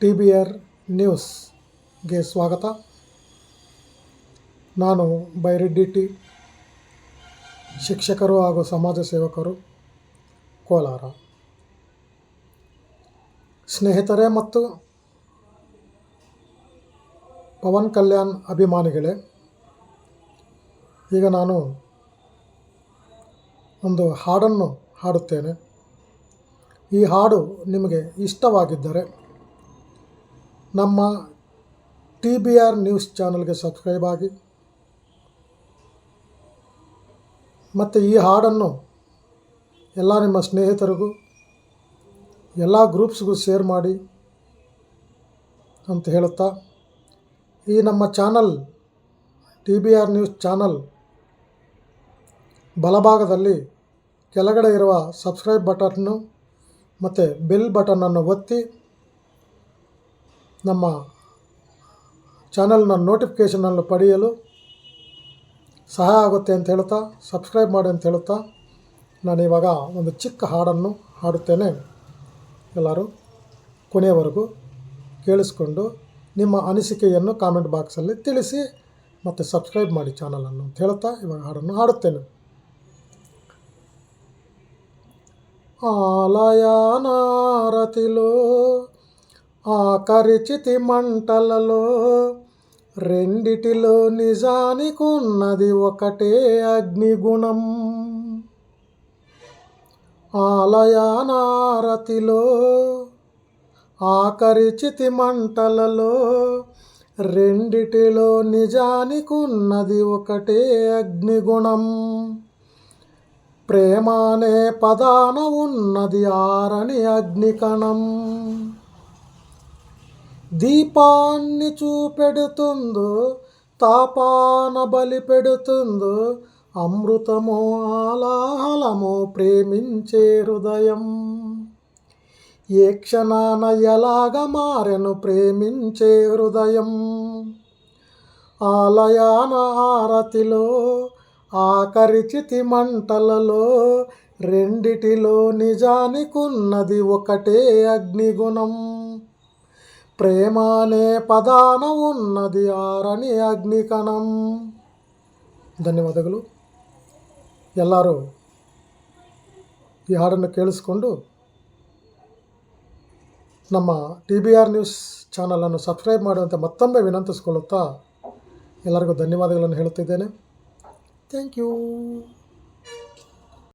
T B R ನ್ಯೂಸ್ಗೆ ಸ್ವಾಗತ. ನಾನು ಬೈರೆಡ್ಡಿ ಟಿ. ಶಿಕ್ಷಕರು ಹಾಗೂ ಸಮಾಜ ಸೇವಕರು ಕೋಲಾರ. ಸ್ನೇಹಿತರೆ ಮತ್ತು ಪವನ್ ಕಲ್ಯಾಣ್ ಅಭಿಮಾನಿಗಳೇ, ಈಗ ನಾನು ಒಂದು ಹಾಡನ್ನು ಹಾಡುತ್ತೇನೆ. ಈ ಹಾಡು ನಿಮಗೆ ಇಷ್ಟವಾಗಿದ್ದರೆ ನಮ್ಮ ಟಿ ಬಿ ಆರ್ ನ್ಯೂಸ್ ಚಾನಲ್ಗೆ ಸಬ್ಸ್ಕ್ರೈಬ್ ಆಗಿ. ಮತ್ತು ಈ ಹಾಡನ್ನು ಎಲ್ಲ ನಿಮ್ಮ ಸ್ನೇಹಿತರಿಗೂ, ಎಲ್ಲ ಗ್ರೂಪ್ಸ್ಗೂ ಶೇರ್ ಮಾಡಿ ಅಂತ ಹೇಳುತ್ತಾ, ಈ ನಮ್ಮ channel, T B R news channel ಬಲಭಾಗದಲ್ಲಿ ಕೆಳಗಡೆ ಇರುವ ಸಬ್ಸ್ಕ್ರೈಬ್ ಬಟನ್ನು ಮತ್ತು ಬೆಲ್ ಬಟನನ್ನು ಒತ್ತಿ ನಮ್ಮ ಚಾನಲ್ನ ನೋಟಿಫಿಕೇಷನನ್ನು ಪಡೆಯಲು ಸಹಾಯ ಆಗುತ್ತೆ ಅಂತ ಹೇಳ್ತಾ ಸಬ್ಸ್ಕ್ರೈಬ್ ಮಾಡಿ ಅಂತ ಹೇಳುತ್ತಾ ನಾನು ಇವಾಗ ಒಂದು ಚಿಕ್ಕ ಹಾಡನ್ನು ಹಾಡುತ್ತೇನೆ ಎಲ್ಲರೂ ಕೊನೆಯವರೆಗೂ ಕೇಳಿಸ್ಕೊಂಡು ನಿಮ್ಮ ಅನಿಸಿಕೆಯನ್ನು ಕಾಮೆಂಟ್ ಬಾಕ್ಸಲ್ಲಿ ತಿಳಿಸಿ ಮತ್ತು ಸಬ್ಸ್ಕ್ರೈಬ್ ಮಾಡಿ ಚಾನಲನ್ನು ಅಂತ ಹೇಳ್ತಾ ಇವಾಗ ಹಾಡನ್ನು ಹಾಡುತ್ತೇನೆ ఆలయానారతిలో ఆకరిచితి మంటలలో రెండిటిలో నిజానికున్నది ఒకటే అగ్నిగుణం. ఆలయానారతిలో ఆకరిచితి మంటలలో రెండిటిలో నిజానికున్నది ఒకటే అగ్నిగుణం. ప్రేమానే పదాన ఉన్నది ఆరని అగ్నికణం. దీపాన్ని చూపెడుతుందో తాపాన బలి పెడుతుందో అమృతమో ఆలాహలమో ప్రేమించే హృదయం. ఏ క్షణాన ఎలాగ మారెను ప్రేమించే హృదయం? ఆలయాన ఆరతిలో ఆకరిచితి మంటలలో రెండిటిలో నిజానికున్నది ఒకటే అగ్నిగుణం. ప్రేమ అనే పదాన ఉన్నది ఆరని అగ్నికణం ಧನ್ಯವಾದಗಳು ಎಲ್ಲರೂ ಈ ಹಾಡನ್ನು ಕೇಳಿಸ್ಕೊಂಡು ನಮ್ಮ ಟಿ ಬಿ ಆರ್ ನ್ಯೂಸ್ ಚಾನಲನ್ನು ಸಬ್ಸ್ಕ್ರೈಬ್ ಮಾಡುವಂತೆ ಮತ್ತೊಮ್ಮೆ ವಿನಂತಿಸ್ಕೊಳ್ಳುತ್ತಾ ಎಲ್ಲರಿಗೂ ಧನ್ಯವಾದಗಳನ್ನು ಹೇಳುತ್ತಿದ್ದೇನೆ ಥ್ಯಾಂಕ್ ಯು